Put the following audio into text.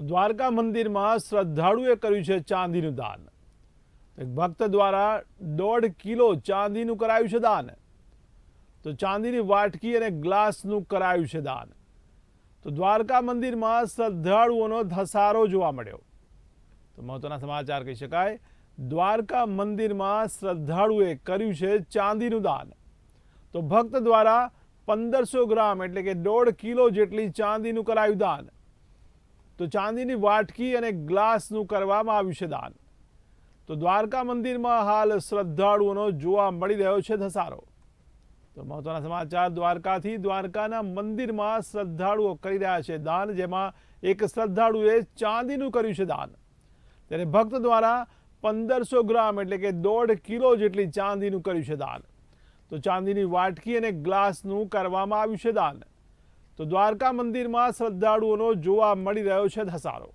તો દ્વારકા મંદિરમાં શ્રદ્ધાળુએ કર્યું છે ચાંદીનું દાન. એક ભક્ત દ્વારા દોઢ કિલો ચાંદીનું કરાયું છે દાન. તો ચાંદીની વાટકી અને ગ્લાસનું કરાયું છે દાન. તો દ્વારકા મંદિરમાં શ્રદ્ધાળુઓનો ધસારો જોવા મળ્યો. તો મહત્વના સમાચાર કહી શકાય, દ્વારકા મંદિરમાં શ્રદ્ધાળુએ કર્યું છે ચાંદીનું દાન. તો ભક્ત દ્વારા પંદરસો ગ્રામ એટલે કે દોઢ કિલો જેટલી ચાંદીનું કરાયું દાન. તો ચાંદીની વાટકી અને ગ્લાસનું કરવામાં આવ્યું છે દાન. તો દ્વારકા મંદિરમાં હાલ શ્રદ્ધાળુઓનો જોવા મળી રહ્યો છે ધસારો. તો મહત્વના સમાચાર, દ્વારકાથી દ્વારકાના મંદિરમાં શ્રદ્ધાળુઓ કરી રહ્યા છે દાન, જેમાં એક શ્રદ્ધાળુએ ચાંદીનું કર્યું છે દાન. ત્યારે ભક્ત દ્વારા પંદરસો ગ્રામ એટલે કે દોઢ કિલો જેટલી ચાંદીનું કર્યું છે દાન. તો ચાંદીની વાટકી અને ગ્લાસનું કરવામાં આવ્યું છે દાન. તો દ્વારકા મંદિરમાં શ્રદ્ધાળુઓનો જોવા મળી રહ્યો છે ધસારો.